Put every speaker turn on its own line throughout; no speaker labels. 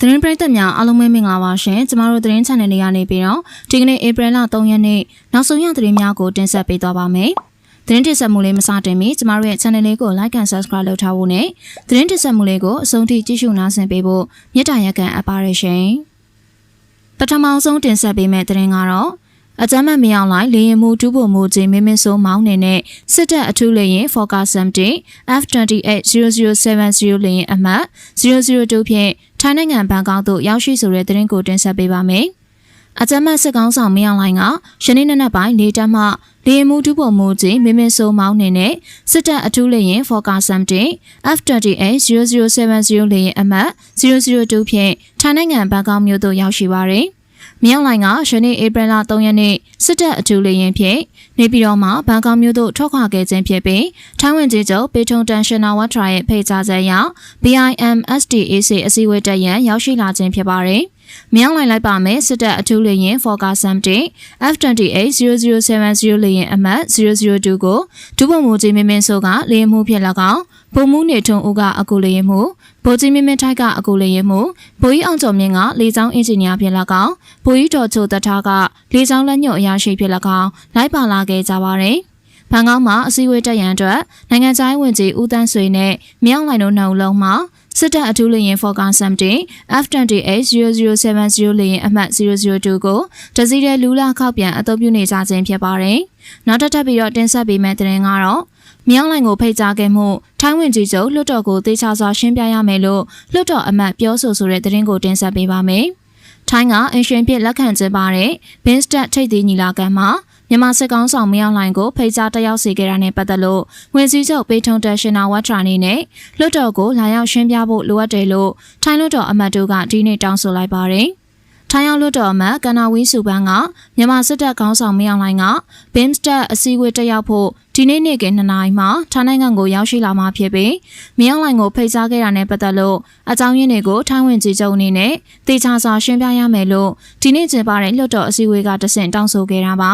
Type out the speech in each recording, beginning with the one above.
သတင်းပရိသတ်များအားလုံးပဲမင်္ဂလာပါရှင်ကျမတို့သတင်း channel လေးကနေပြီးတော့ဒီကနေ့ဧပြီလ3ရက်နေ့နောက်ဆုံးရသတင်းများကိုတင်ဆက်ပေးသွားပါမယ်သတင်းတင်ဆက်မှုလေးမစတင်မီကျမတို့ရဲ့ channel လေးကို like and subscribe လုပ်ထားဖို့နဲ့သတင်းတင်ဆက်မှုလေးကိုအဆုံးထိကြည့်ရှုနားဆင်ပေးဖို့မေတ္တာရက်ခံအပ်ပါရရှင်ပထမဆုံးတင်ဆက်ပေးမယ့်သတင်းကတော့ အကြမ်းမဲ့မြောင်လိုက်လေရင်မှုတူးဖို့မှုချင်းမင်းမင်းဆိုးမောင်းနေတဲ့စစ်တပ်အထူးလေရင် Focus 70 F280070 လေရင်အမှတ်002ဖြင့်ထိုင်းနိုင်ငံဘန်ကောက်သို့ရောက်ရှိဆိုတဲ့သတင်းကိုတင်ဆက်ပေးပါမယ်။အကြမ်းမဲ့စစ်ကောင်းဆောင်မြောင်လိုင်းကယနေ့နက်နက်ပိုင်းလေတပ်မှလေရင်မှုတူးဖို့မှုချင်းမင်းမင်းဆိုးမောင်းနေတဲ့စစ်တပ်အထူးလေရင် Focus 70 F280070 လေရင်အမှတ်002ဖြင့်ထိုင်းနိုင်ငံဘန်ကောက်မြို့သို့ရောက်ရှိပါရယ်။ မြောက်လိုင်ကယနေ့ဧပြီလ3ရက်နေ့စစ်တပ်အထူးလေရင်ဖြင့်နေပြည်တော်မှာဘန်ကောက်မြို့သို့ထွက်ခွာခဲ့ခြင်းဖြစ်ပြီးထိုင်းဝင်ကြီးချုပ်ပေထုံတန်ရှင်နာဝတ်ထရာရဲ့ဖိတ်ကြားချက်အရ BIMSDAC အစည်းအဝေးတက်ရန်ရောက်ရှိလာခြင်းဖြစ်ပါတယ်။ မြောက်လိုင်လိုက်ပါမယ်စစ်တပ်အထူးလေရင် Fokker 70 F280070 လေရင်အမှတ်002ကိုဒုဗိုလ်မှူးကြီးမင်းမင်းဆိုကလေရင်မှုဖြစ်၎င်းဗိုလ်မှူးနေထွန်းဦးကအကူလေရင်မှုဗိုလ်ကြီးမင်းမင်းထိုက်ကအကူလေရင်မှုဗိုလ်ကြီးအောင်ကျော်မြင့်ကလေကြောင်းအင်ဂျင်နီယာဖြစ်၎င်းဗိုလ်ကြီးတော်ချိုတထားကလေကြောင်းလက်ညှို့အရာရှိဖြစ်၎င်းလိုက်ပါလာခဲ့ကြပါတယ်။ဘန်ကောက်မှာအစည်းအဝေးတက်ရန်အတွက်နိုင်ငံခြားရေးဝန်ကြီးဦးတန်းဆွေနဲ့မြောက်လိုင်တို့နှုတ်လုံးမှာ စစ်တပ်အထူးလေရင် Falcon 70 F280070 လေရင်အမှတ်002ကိုတစည်းတဲ့လူလာခောက်ပြန်အသုံးပြုနေကြခြင်းဖြစ်ပါတယ်။နောက်တစ်ထပ်ပြီးတော့တင်ဆက်ပေးမယ့်သတင်းကတော့မြောင်းလိုင်ကိုဖိတ်ကြားခဲ့မှုထိုင်းဝင်ကြီးချုပ်လွှတ်တော်ကိုတေချာစွာရှင်းပြရမယ်လို့လွှတ်တော်အမတ်ပြောဆိုဆိုတဲ့သတင်းကိုတင်ဆက်ပေးပါမယ်။ထိုင်းကအင်ရှင်ပြစ်လက်ခံကျင်းပတဲ့ဘင်းစတက်ထိပ်သီးညီလာခံမှာ မြန်မာစစ်ကောင်ဆောင်မြောင်းလိုင်ကိုဖိတ်ကြားတက်ရောက်စေခဲ့တာနဲ့ပတ်သက်လို့ဝင်စည်းချုပ်ပေထုံတက်ရှင်နာဝတ်ထရာနေနဲ့လွှတ်တော်ကိုလာရောက်ရှင်းပြဖို့လိုအပ်တယ်လို့ထိုင်းလွှတ်တော်အမတ်တို့ကဒီနေ့တောင်းဆိုလိုက်ပါတယ်။ထိုင်းရောက်လွတ်တော်မှာကနာဝင်းစုပန်းကမြန်မာစစ်တပ်ခေါင်းဆောင်မင်းအောင်လှိုင်ကဘင်းစတက်အစည်းအဝေးတက်ရောက်ဖို့ဒီနေ့နေ့က2နာရီမှာထိုင်းနိုင်ငံကိုရောက်ရှိလာမှာဖြစ်ပြီးမင်းအောင်လှိုင်ကိုဖိတ်ကြားခဲ့တာနဲ့ပတ်သက်လို့အကြောင်းရင်းတွေကိုထိုင်းဝင်ကြီးချုပ်အနေနဲ့တေချာစွာရှင်းပြရမယ်လို့ဒီနေ့ကျင်းပတဲ့လွတ်တော်အစည်းအဝေးကတဆင့်တောင်းဆိုခဲ့တာပါ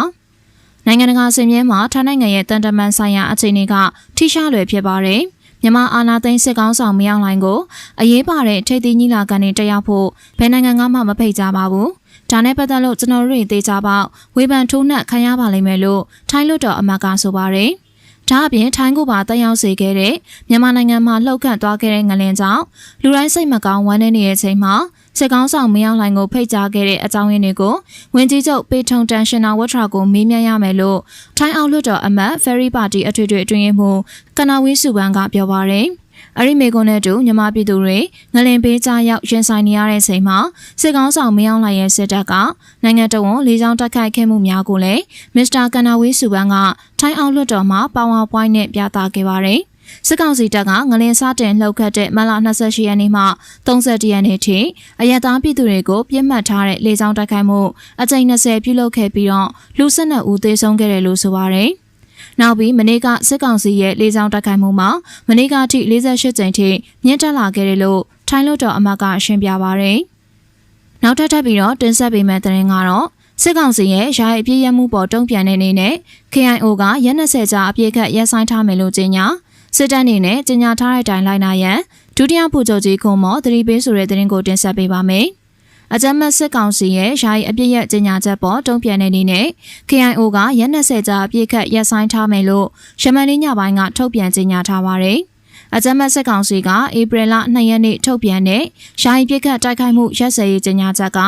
နိုင်ငံတကာစင်မြဲမှာထိုင်းနိုင်ငံရဲ့တန်တမန်ဆိုင်ရာအခြေအနေကထိရှားလွယ်ဖြစ်ပါတယ်။မြန်မာအာဏာသိမ်းစစ်ကောင်းဆောင်မယောင်လိုင်းကိုအရေးပါတဲ့ထိပ်သီးညီလာခံတွေတက်ရောက်ဖို့ဘယ်နိုင်ငံကမှမဖိတ်ကြားပါဘူး။ဒါနဲ့ပတ်သက်လို့ကျွန်တော်တို့တွေသိကြပေါက်ဝေဖန်ထိုးနှက်ခံရပါလိမ့်မယ်လို့ထိုင်းလွတ်တော်အမတ်ကဆိုပါတယ်။ဒါအပြင်ထိုင်းကိုပါတက်ရောက်စေခဲ့တဲ့မြန်မာနိုင်ငံမှာလှုပ်ခတ်သွားခဲ့တဲ့ငလင်ကြောင့်လူတိုင်းစိတ်မကောင်းဝမ်းနည်းနေတဲ့အချိန်မှာ စစ်ကောင်းဆောင်မရောက်လိုင်ကိုဖိတ်ကြားခဲ့တဲ့အကြောင်းရင်းတွေကိုဝင်ကြီးချုပ်ပေထုံတန်ရှင်နာဝတ်ထရာကိုမေးမြန်းရမယ်လို့ထိုင်းအောင်လွှတ်တော်အမတ်ဖယ်ရီပါတီအထွေထွေအတွင်းရေးမှူးကနာဝင်းစုပန်းကပြောပါရယ်အဲ့ဒီမေကွန်နဲ့တူမြန်မာပြည်သူတွေငလင်ပေးကြရောက်ရင်ဆိုင်နေရတဲ့ချိန်မှာစစ်ကောင်းဆောင်မင်းအောင်လှိုင်ရဲ့စစ်တပ်ကနိုင်ငံတော်ဝန်လေးချောင်းတက်ခိုက်ခဲ့မှုများကိုလည်းမစ္စတာကနာဝေးစုပန်းကထိုင်းအောင်လွှတ်တော်မှာပါဝါပွိုင်းနဲ့ပြသခဲ့ပါတယ်။ စစ်ကောင်စီတပ်ကငလင်စားတင်လှုပ်ခတ်တဲ့မလ28ရက်နေ့မှ30ရက်နေ့ထိအရသားပြည်သူတွေကိုပြစ်မှတ်ထားတဲ့လေကြောင်းတိုက်ခိုက်မှုအကြိမ်20ပြုလုပ်ခဲ့ပြီးတော့လူ12ဦးသေဆုံးခဲ့တယ်လို့ဆိုပါတယ်။နောက်ပြီးမနေ့ကစစ်ကောင်စီရဲ့လေကြောင်းတိုက်ခိုက်မှုမှာမနေ့ကအထိ48ကြိမ်ထိမြင့်တက်လာခဲ့တယ်လို့ထိုင်းလွှတ်တော်အမတ်ကရှင်းပြပါရယ်။နောက်ထပ်ထပ်ပြီးတော့တင်ဆက်ပေးမယ့်သတင်းကတော့စစ်ကောင်စီရဲ့ယာယီအပြည့်ရမှုပေါ်တုံ့ပြန်တဲ့အနေနဲ့ KIO ကရက်20ကြာအပြည့်ခတ်ရပ်ဆိုင်းထားမယ်လို့ကြေညာ စစ်တပ်အနေနဲ့ကြေညာထားတဲ့အတိုင်းလိုက်နာရန်ဒုတိယဗိုလ်ချုပ်ကြီးခွန်မော်သတိပေးဆိုတဲ့သတင်းကိုတင်ဆက်ပေးပါမယ်။အကြမ်းဖက်စစ်ကောင်စီရဲ့ယာယီအပြစ်ရကြေညာချက်ပေါ်တုံ့ပြန်တဲ့အနေနဲ့ KIO ကရက်20ကြာအပြစ်ခတ်ရပ်ဆိုင်းထားမယ်လို့ရှမန်လေးညပိုင်းကထုတ်ပြန်ကြေညာထားပါတယ်။အကြမ်းဖက်စစ်ကောင်စီကဧပြီလ2ရက်နေ့ထုတ်ပြန်တဲ့ယာယီပြစ်ခတ်တိုက်ခိုက်မှုရက်စဲရေးကြေညာချက်က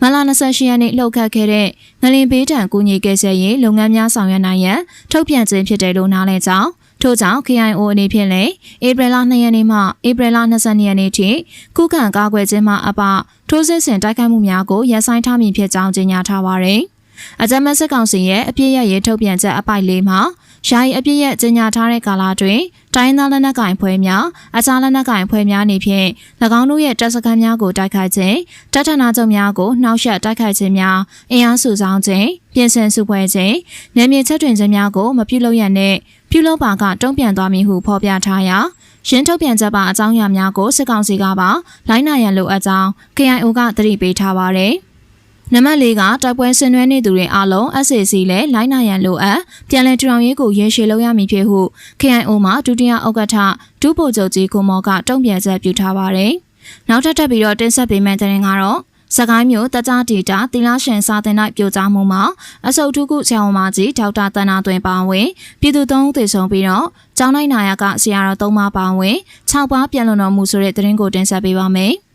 မလ28ရက်နေ့လှုပ်ခတ်ခဲ့တဲ့ငလင်ဘေးတံကူညီကယ်ဆယ်ရေးလုပ်ငန်းများဆောင်ရွက်နိုင်ရန်ထုတ်ပြန်ခြင်းဖြစ်တယ်လို့နားလည်ကြောင်း ထို့ကြောင့် KIO အနေဖြင့်လည်းဧပြီလ2ရက်နေ့မှဧပြီလ22ရက်နေ့ထိခုခံကာကွယ်ခြင်းမှအပထိုးစစ်ဆင်တိုက်ခိုက်မှုများကိုရပ်ဆိုင်းထားမည်ဖြစ်ကြောင်းကြေညာထားပါရယ်။အကြမ်းဖက်စစ်ကောင်စီရဲ့အပြစ်ရရေးထုတ်ပြန်ချက်အပိုက်လေးမှာယာယီအပြစ်ရကြေညာထားတဲ့ကာလတွင် တိုင်းသားလက်နက်ကင်ဖွဲ့များအခြားလက်နက်ကင်ဖွဲ့များနေဖြင့်၎င်းတို့ရဲ့တပ်စခန်းများကိုတိုက်ခိုက်ခြင်းတပ်ထနာချုပ်များကိုနှောက်ယှက်တိုက်ခိုက်ခြင်းများအင်အားစုဆောင်ခြင်းပြင်ဆင်စုဖွဲ့ခြင်းနယ်မြေချက်တွင်ခြင်းများကိုမပြုလုပ်ရတဲ့ပြုလုပ်ပါကတုံ့ပြန်သွားမည်ဟုဖော်ပြထားရာရင်းထုတ်ပြန်ချက်ပါအကြောင်းအရာများကိုစစ်ကောင်စီကပါလိုင်းနာရန်လိုအပ်ကြောင်း KIO ကသတိပေးထားပါတယ်။ နံပါတ်၄ကတိုက်ပွဲဆင်နွှဲနေသူတွေအားလုံး SAC နဲ့လိုင်းနာရန်လိုအပ်ပြန်လည်ထူထောင်ရေးကိုရင်းရှည်လုပ်ရမည်ဖြစ်ဟု KIO မှဒုတိယဥက္ကဋ္ဌဒုဗိုလ်ချုပ်ကြီးကိုမော်ကတုံ့ပြန်ချက်ပြုထားပါတယ်။နောက်ထပ်ထပ်ပြီးတော့တင်ဆက်ပေးမယ့်သတင်းကတော့စကိုင်းမြို့တကြဒေတာတိလားရှင်စာတင်၌ပြိုကျမှုမှာအစုပ်ထုခုဆရာဝန်မကြီးဒေါက်တာတန်နာတွင်ပါဝင်ပြည်သူ၃ဦးသေဆုံးပြီးတော့ကျောင်းနိုင်နာယကဆရာတော်၃ပါးပါဝင်၆ပါးပြန်လွန်တော်မူဆိုတဲ့သတင်းကိုတင်ဆက်ပေးပါမယ်။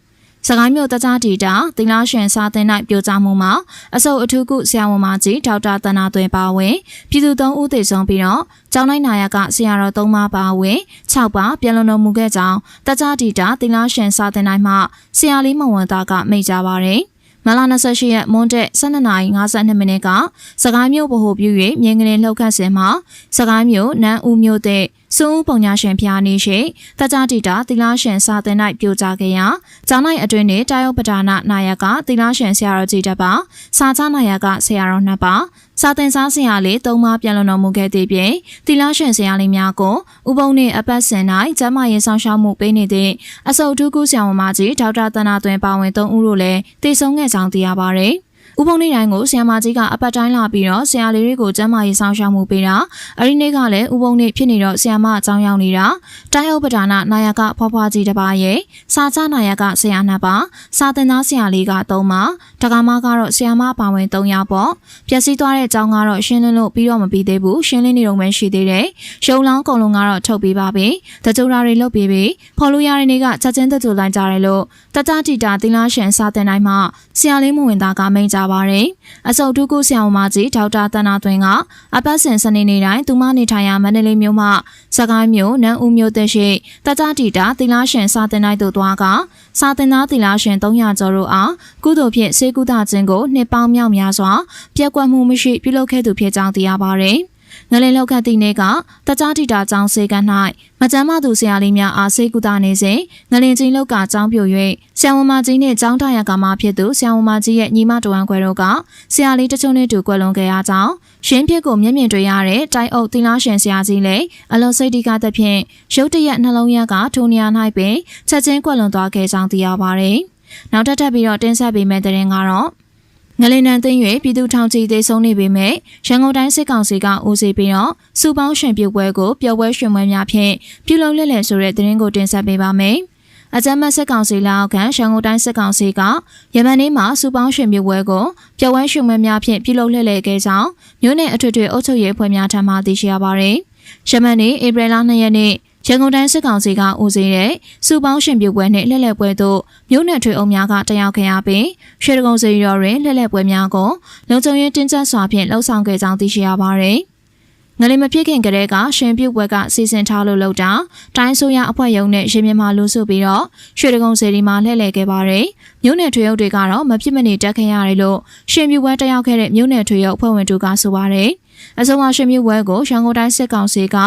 စကိုင်းမြို့တကြားဒေတာသီလရှင်စာသင်၌ပြိုကျမှုမှာအစုပ်အထူးကုဆရာဝန်မကြီးဒေါက်တာတနာသွင်ပါဝင်ပြည်သူသုံးဦးသေဆုံးပြီးတော့ကျောင်းလိုက်နာယကဆရာတော်သုံးပါးပါဝင်6ပါပြန်လွန်တော်မူခဲ့ကြောင်းတကြားဒေတာသီလရှင်စာသင်၌မှဆရာလေးမဝန်သားကမိန့်ကြားပါရယ် မလာ28ရက်မွန်းတက်12:52မိနစ်ကစကိုင်းမြို့ဗဟိုပြု၍မြင်းကလေးလှုပ်ခတ်စင်မှာစကိုင်းမြို့နန်းဦးမြို့တဲ့စွန်းဦးပုံညာရှင်ဖျားနေရှိတကြတိတာသီလရှင်စာသင်၌ပြိုကျခဲ့ရာကျောင်း၌အတွင်းနှင့်တာယောပဒါနနာယကသီလရှင်ဆရာတော်ကြီးတစ်ပါးစာချနာယကဆရာတော်နှစ်ပါး စာသင်စားဆရာလေးသုံးပါးပြန်လွန်တော်မူခဲ့သည့်ပြင်သီလရှင်ဆရာလေးများကိုဥပုံနှင့်အပတ်စဉ်၌ကျမ်းမာရေးဆောင်ရှောက်မှုပေးနေတဲ့အစုပ်ထုကူဆရာဝန်မကြီးဒေါက်တာတနာသွင်ပါဝင်သုံးဦးတို့လည်းတည်ဆုံးခဲ့ကြောင်းသိရပါဗျ။ ဥပုံနေ့တိုင်းကိုဆီယမာကြီးကအပတ်တိုင်းလာပြီးတော့ဆရာလေးတွေကိုကျမ်းမာရေးဆောင်ရှောက်မှုပေးတာအရီနေ့ကလည်းဥပုံနေ့ဖြစ်နေတော့ဆီယမအကြောင်းရောက်နေတာတိုင်းဥပဒါနာနာယကဖွားဖွားကြီးတစ်ပါးရဲ့စာချနာယကဆရာနှစ်ပါးစာသင်သားဆရာလေးကသုံးပါတက္ကမကတော့ဆီယမပါဝင်၃ယောက်ပေါ့ပျက်စီးသွားတဲ့အကြောင်းကတော့ရှင်းလင်းလို့ပြီးတော့မပြီးသေးဘူးရှင်းလင်းနေတော့မှရှိသေးတယ်ရုံလောင်းကုံလုံးကတော့ထုတ်ပေးပါပြီတကြိုရာတွေလုပ်ပေးပြီဖော်လို့ရတဲ့နေ့ကချက်ချင်းတကြိုလိုက်ကြတယ်လို့တကြတီတာသီလာရှင်စာသင်တိုင်းမှာဆရာလေးမဝင်သားကမိန်ကြပါတယ်။အစုပ်တုကုဆရာမကြီးဒေါက်တာတနာသွင်းကအပတ်စဉ်စနေနေ့တိုင်းသူမနေထိုင်ရာမန္တလေးမြို့မှစကိုင်းမြို့နန်းဦးမြို့သက်ရှိတကြတီတာသီလာရှင်စာသင်တိုင်းသို့သွားကစာသင်သားသီလာရှင်300ကျော်တို့အားကုသိုလ်ဖြင့်စေကုသခြင်းကိုနှစ်ပေါင်းမြောက်များစွာပြက်ကွက်မှုမရှိပြုလုပ်ခဲ့သူဖြစ်ကြောင်းသိရပါတယ်။ ငလင်လောက်ခတ်သည့်နေ့ကတကြားတီတာကျောင်းစေက၌မကြမ်းမသူဆရာလေးများအားစေကူတာနေစဉ်ငလင်ချင်းလောက်ကကျောင်းပြို၍ဆရာဝန်မကြီးနှင့်ကျောင်းထရကမှဖြစ်သူဆရာဝန်မကြီးရဲ့ညီမတော်ဝမ်းခွဲတို့ကဆရာလေးတချို့နဲ့တူကွယ်လွန်ခဲ့ရကြောင်းရှင်းပြကိုမျက်မြင်တွေ့ရတဲ့တိုင်အုပ်သီလားရှင်ဆရာကြီးလည်းအလုံးစိတ်ဒီကသဖြင့်ရုတ်တရက်နှလုံးရကထိုနေရာ၌ပင်ချက်ချင်းကွယ်လွန်သွားခဲ့ကြောင်းသိရပါတယ်။နောက်ထပ်ထပ်ပြီးတော့တင်ဆက်ပေးမယ့်တဲ့ရင်ကတော့ ငလင်နန်သိမ်း၍ပြည်သူထောင်ချီသေးဆုံးနေပေမဲ့ရန်ကုန်တိုင်းစစ်ကောင်စီကဦးစီးပြီးတော့စူပေါင်းရှင်ပြုတ်ပွဲကိုပျော်ပွဲရွှင်ပွဲများဖြင့်ပြုလုပ်လက်လည်ဆိုတဲ့သတင်းကိုတင်ဆက်ပေးပါမယ်။အကြမ်းမစစ်ကောင်စီလက်အောက်ခံရန်ကုန်တိုင်းစစ်ကောင်စီကယမန်နေ့မှာစူပေါင်းရှင်ပြုတ်ပွဲကိုပျော်ပွဲရွှင်ပွဲများဖြင့်ပြုလုပ်လက်လည်ခဲ့ကြောင်းမြို့နယ်အထွေထွေအုပ်ချုပ်ရေးအဖွဲ့များထံမှသိရှိရပါရယ်။ယမန်နေ့ဧပြီလ2ရက်နေ့ ရန်ကုန်တိုင်းစစ်ကောင်စီကဦးစီးတဲ့စူပေါင်းရှင်ပြုတ်ပွဲနှင့်လှည့်လည်ပွဲသို့မြို့နယ်ထွေအုပ်များကတက်ရောက်ခဲ့ရပြီးရွှေတကုံစီရော်တွင်လှည့်လည်ပွဲများကိုလုံခြုံရေးတင်းကျပ်စွာဖြင့်လှုပ်ဆောင်ခဲ့ကြောင်းသိရှိရပါသည်။ငလင်မဖြစ်ခင်ကတည်းကရှင်ပြုတ်ပွဲကစီစဉ်ထားလို့လောက်တာတိုင်းဆိုရအဖွဲ့ရုံးနဲ့ရှင်မြန်မာလူစုပြီးတော့ရွှေတကုံစီဒီမှာလှည့်လည်ခဲ့ပါတယ်။မြို့နယ်ထွေအုပ်တွေကတော့မဖြစ်မနေတက်ခဲ့ရတယ်လို့ရှင်ပြုတ်ပွဲတက်ရောက်ခဲ့တဲ့မြို့နယ်ထွေအုပ်အဖွဲ့ဝင်တို့ကဆိုပါတယ်။ အဆိုပါရှင်မြဝဲကိုရန်ကုန်တိုင်းစစ်ကောင်စီက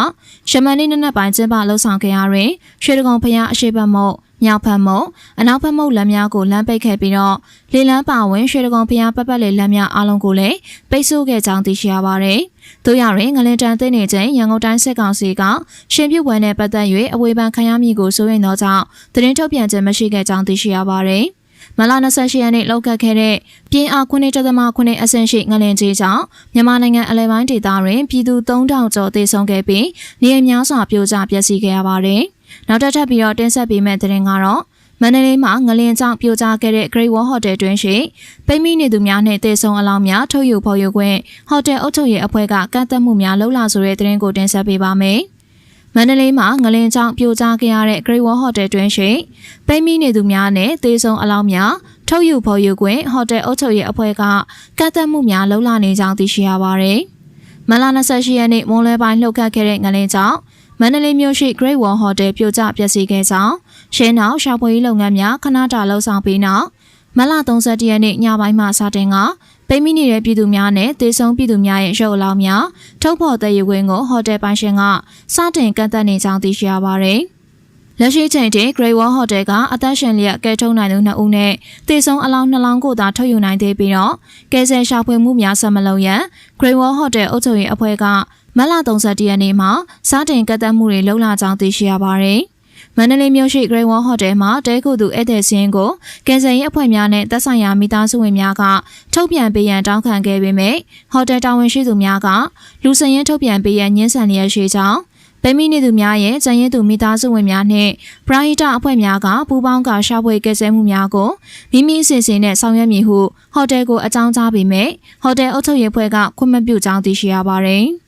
ရှမန်နေ့နနက်ပိုင်းကျင်းပလှုပ်ဆောင်ခဲ့ရတွင်ရွှေတကုံဖျားအရှိဘတ်မုတ်မြောက်ဖက်မုတ်အနောက်ဖက်မုတ်လမ်းများကိုလမ်းပိတ်ခဲ့ပြီးတော့လေလန်းပါဝင်ရွှေတကုံဖျားပတ်ပတ်လေလမ်းများအားလုံးကိုလည်းပိတ်ဆို့ခဲ့ကြောင်းသိရှိရပါတယ်။တို့ရရင်ငလင်တန်သိနေချိန်ရန်ကုန်တိုင်းစစ်ကောင်စီကရှင်ပြုတ်ပွဲနဲ့ပတ်သက်၍အဝေဖန်ခံရမည်ကိုစိုးရိမ်သောကြောင့်သတင်းထုတ်ပြန်ခြင်းမရှိခဲ့ကြောင်းသိရှိရပါတယ်။ မလ28ရက်နေ့လောက်ကခဲ့တဲ့ပြင်းအား9.9အဆင့်ရှိငလင်ကြီးကြောင့်မြန်မာနိုင်ငံအလဲပိုင်းဒေသတွင်ပြည်သူ3000ကျော်သေဆုံးခဲ့ပြီးနေရာများစွာပြိုကျပျက်စီးခဲ့ရပါတယ်။နောက်ထပ်ထပ်ပြီးတော့တင်ဆက်ပေးမယ့်သတင်းကတော့မန္တလေးမှာငလင်ကြောင့်ပြိုကျခဲ့တဲ့ Great Wall Hotel တွင်ရှိပိမိနေသူများနှင့်တေဆုံအလောင်းများထုတ်ယူဖော်ယူခွင့်ဟိုတယ်အုပ်ချုပ်ရေးအဖွဲ့ကကန့်သက်မှုများလှုပ်လာဆိုတဲ့သတင်းကိုတင်ဆက်ပေးပါမယ်။ မန္တလေးမှာငလင်ကြောင့်ပြိုကျခဲ့ရတဲ့ Great Wall Hotel တွင်ရှိပိမိနေသူများနဲ့သေဆုံးအလောင်းများထုတ်ယူဖော်ယူခွင့်ဟိုတယ်အုပ်ချုပ်ရေးအဖွဲ့ကကန့်သက်မှုများလှုပ်လာနေကြောင်းသိရှိရပါတယ်။မလ28ရက်နေ့မွန်လွဲပိုင်းလှုပ်ခတ်ခဲ့တဲ့ငလင်ကြောင့်မန္တလေးမြို့ရှိ Great Wall Hotel ပြိုကျပျက်စီးခဲ့ကြောင်းရှင်းနောက်ရှာဖွေရေးလုပ်ငန်းများခဏတာလှုပ်ဆောင်ပြီးနောက်မလ31ရက်နေ့ညပိုင်းမှာစတင်က ပိမိနေတဲ့ပြည်သူများနဲ့သေဆုံးပြည်သူများရဲ့ရုပ်အလောင်းများထုတ်ဖော်တဲ့ယူခွင့်ကိုဟိုတယ်ပိုင်ရှင်ကစတင်ကန့်သတ်နေကြောင်းသိရှိရပါတယ်။လက်ရှိချိန်ထိ Great Wall Hotel ကအသက်ရှင်လျက်ကဲထုတ်နိုင်သူ2ဦးနဲ့သေဆုံးအလောင်း2လောင်းကိုသာထုတ်ယူနိုင်သေးပြီးတော့ကဲဆယ်ရှာဖွေမှုများဆက်မလုပ်ရန် Great Wall Hotel အုပ်ချုပ်ရေးအဖွဲ့ကမလ31ရက်နေ့မှာစတင်ကန့်သတ်မှုတွေလုပ်လာကြောင်းသိရှိရပါတယ်။ မန္တလေးမြို့ရှိ Great Wall Hotel မှာတဲခုသူဧည့်သည်စင်းကိုကယ်ဆယ်ရေးအဖွဲ့များနဲ့သက်ဆိုင်ရာမိသားစုဝင်များကထုတ်ပြန်ပေးရန်တောင်းခံခဲ့ပေမဲ့ဟိုတယ်တာဝန်ရှိသူများကလူစရင်ထုတ်ပြန်ပေးရန်ညှင်းဆန်လျက်ရှိကြောင်းဗပိမိနေသူများရဲ့ကျန်ရည်သူမိသားစုဝင်များနှင့်ပရာဟိတအဖွဲ့များကပူးပေါင်းကရှာဖွေကယ်ဆယ်မှုများကိုမိမိအစီအစဉ်နဲ့ဆောင်ရွက်မည်ဟုဟိုတယ်ကိုအကြောင်းကြားပေမဲ့ဟိုတယ်အုပ်ချုပ်ရေးအဖွဲ့ကခွင့်မပြုကြောင်းသိရှိရပါတယ်။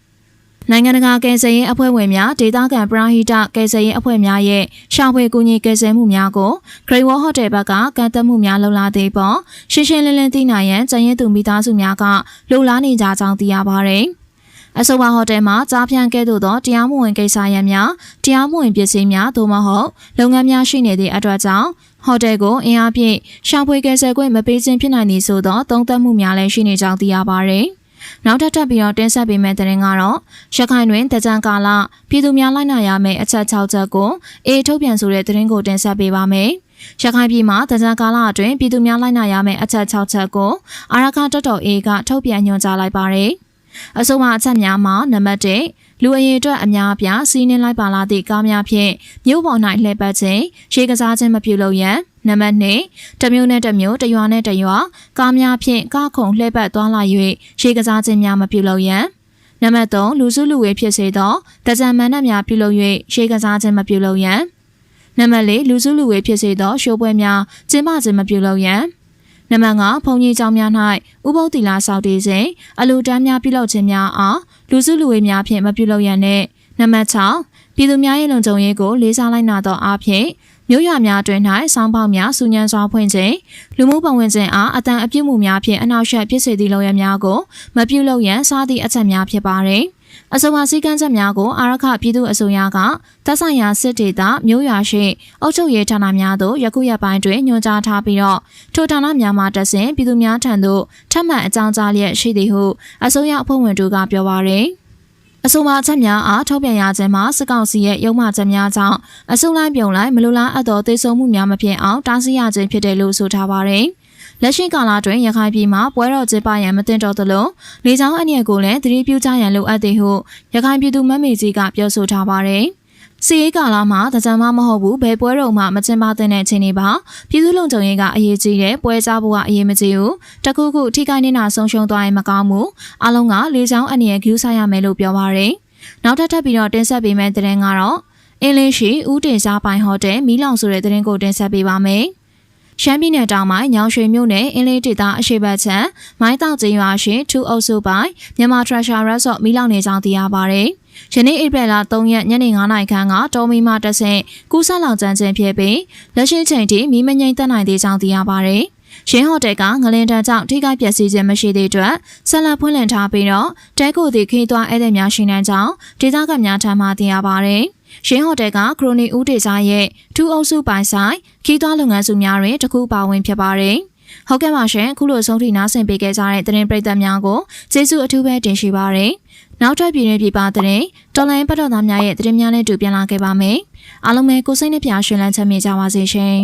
နိုင်ငံတကာကယ်ဆယ်ရေးအဖွဲ့ဝင်များဒေသခံပရာဟိတကယ်ဆယ်ရေးအဖွဲ့များရဲ့ရှာဖွေကူညီကယ်ဆယ်မှုများကို Great Wall Hotel ဘက်ကကန့်သက်မှုများလှုပ်လာသေးပေါ်ရှင်းရှင်းလင်းလင်းသိနိုင်ရန်ကျန်ရည်သူမိသားစုများကလှုပ်လာနေကြကြောင်းသိရပါတယ်။အဆိုပါဟိုတယ်မှာကြားဖြန့်ကဲ့သို့သောတရားမဝင်ကိစ္စရပ်များတရားမဝင်ပစ္စည်းများသို့မဟုတ်လုပ်ငန်းများရှိနေသည့်အတွက်ကြောင့်ဟိုတယ်ကိုအင်အားဖြင့်ရှာဖွေကယ်ဆယ်ခွင့်မပေးခြင်းဖြစ်နိုင်သည်ဆိုသောသုံးသပ်မှုများလည်းရှိနေကြောင်းသိရပါတယ်။ နောက်ထပ်ထပ်ပြီးတော့တင်ဆက်ပေးမယ့်သတင်းကတော့ရခိုင်တွင်တကြံကာလပြည်သူများလိုက်နာရမယ့်အချက်6ချက်ကိုအေးထုတ်ပြန်ဆိုတဲ့သတင်းကိုတင်ဆက်ပေးပါမယ်။ရခိုင်ပြည်မှာတကြံကာလအတွင်းပြည်သူများလိုက်နာရမယ့်အချက်6ချက်ကိုအာရခတော်တော်အေးကထုတ်ပြန်ညွှန်ကြားလိုက်ပါတယ်။အဆိုပါအချက်များမှာနံပါတ်1လူအရေးအတွက်အများအပြားစီးနှင်းလိုက်ပါလာသည့်ကားများဖြင့်မြို့ပေါ်၌လှည့်ပတ်ခြင်းရေကစားခြင်းမပြုလုပ်ရန် နံပါတ်2တမျိုးနဲ့တမျိုးတရွာနဲ့တရွာကားများဖြင့်ကားခုံလှည့်ပတ်သွားလာ၍ရေကစားခြင်းများမပြုလုပ်ရန်နံပါတ်3လူစုလူဝေးဖြစ်စေသောတကြံမန်နှများပြုလုပ်၍ရေကစားခြင်းမပြုလုပ်ရန်နံပါတ်4လူစုလူဝေးဖြစ်စေသောရှိုးပွဲများကျင်းပခြင်းမပြုလုပ်ရန်နံပါတ်5ဘုံကြီးကျောင်းများ၌ဥပုသ်တီလာဆောက်တည်စဉ်အလူတန်းများပြုလုပ်ခြင်းများအားလူစုလူဝေးများဖြင့်မပြုလုပ်ရန်နဲ့နံပါတ်6ပြည်သူများရဲ့လုံခြုံရေးကိုလေးစားလိုက်နာသောအားဖြင့် မြို့ရွာများတွင်၌စောင်းပေါက်များစူညံစွာဖွင့်ခြင်းလူမှုပတ်ဝန်းကျင်အားအတန်အပြစ်မှုများဖြင့်အနောက်ရှက်ဖြစ်စေသည့်လုပ်ရများကိုမပြုလုပ်ရန်စားသည့်အချက်များဖြစ်ပါသည်အဆိုပါစည်းကမ်းချက်များကိုအာရခပြည်သူ့အစိုးရကသက်ဆိုင်ရာစစ်ဒေသမြို့ရွာရှိအုပ်ချုပ်ရေးဌာနများသို့ယခုရက်ပိုင်းတွင်ညွှန်ကြားထားပြီးတော့ထိုဌာနများမှတဆင့်ပြည်သူများထံသို့ထပ်မံအကြောင်းကြားလျက်ရှိသည်ဟုအစိုးရအဖွဲ့ဝင်တို့ကပြောပါရယ် အဆိုပါအချက်များအားထုတ်ပြန်ရခြင်းမှာစစ်ကောင်စီရဲ့ရုံးမှချက်များကြောင့်အစုလိုက်ပြုံလိုက်မလိုလားအပ်သောသေဆုံးမှုများမဖြစ်အောင်တားဆီးရခြင်းဖြစ်တယ်လို့ဆိုထားပါတယ်။လက်ရှိကာလတွင်ရခိုင်ပြည်မှာပွဲတော်ကျင်းပရန်မတင်တော်သလိုလေကြောင်းအနည်းကိုလည်းသတိပြုကြရန်လိုအပ်သည်ဟုရခိုင်ပြည်သူမတ်မေကြီးကပြောဆိုထားပါတယ်။ စီရေးကာလမှာတကြံမမဟုတ်ဘူးဘယ်ပွဲတော်မှမကျင်းပတဲ့အချိန်တွေပါပြည်သူ့လုံခြုံရေးကအရေးကြီးတယ်ပွဲစားဖို့ကအရေးမကြီးဘူးတခုခုထိခိုက်နေတာဆုံးရှုံးသွားရင်မကောင်းဘူးအလုံးကလေးချောင်းအနေနဲ့ဂူးဆိုင်ရမယ်လို့ပြောပါရယ်နောက်ထပ်ထပ်ပြီးတော့တင်ဆက်ပေးမယ့်သတင်းကတော့အင်းလေးရှိဦးတင်စားပိုင်ဟိုတယ်မီးလောင်ဆိုတဲ့သတင်းကိုတင်ဆက်ပေးပါမယ်ရှမ်းပြည်နယ်တောင်ပိုင်းညောင်ရွှေမြို့နယ်အင်းလေးဒေသအရှိတ်ဘက်ချမ်းမိုင်းတောက်ကျင်းရွာရှိထူအုပ်စုပိုင်းမြန်မာထရက်ရှာရက်ဆော့မီးလောင်နေကြောင်းသိရပါဗျ။ယ နေ့ဧပြီလ3ရက်ညနေ9:00နာရီခန့်ကတောမီမတဆင့်ကူးဆက်လောင်ကျန်းခြင်းဖြစ်ပြီးလက်ရှိချိန်ထိမီးမငိမ့်သက်နိုင်သေးကြောင်းသိရပါဗျ။ရင်းဟိုတယ်ကငလင်တန်းကြောင့်ထိခိုက်ပျက်စီးခြင်းမရှိသေးတဲ့ဆက်လက်ဖွင့်လှစ်ထားပြီးတော့တဲကိုသည်ခီးသွွားဧည့်သည်များရှိနေကြောင်းဒေသခံများထံမှသိရပါဗျ။ရင်းဟိုတယ်ကခရိုနီဦးဒေစာရဲ့ထူးအုပ်စုပိုင်ဆိုင်ခီးသွွားလုပ်ငန်းစုများတွင်တခုပါဝင်ဖြစ်ပါတယ်။ဟုတ်ကဲ့ပါရှင်အခုလိုဆုံးထိနားဆင်ပေးခဲ့ကြတဲ့သတင်းပရိသတ်များကိုကျေးဇူးအထူးပဲတင်ရှိပါရစေ နောက်ထပ်ပြည်တွင်းပြည်ပသတင်းတော်လိုင်းပတ်တော်သားများရဲ့သတင်းများနဲ့တူပြန်လာခဲ့ပါမယ်အားလုံးပဲကိုစိတ်နှပြရှင်လန်းချမ်းမြေကြပါစေရှင်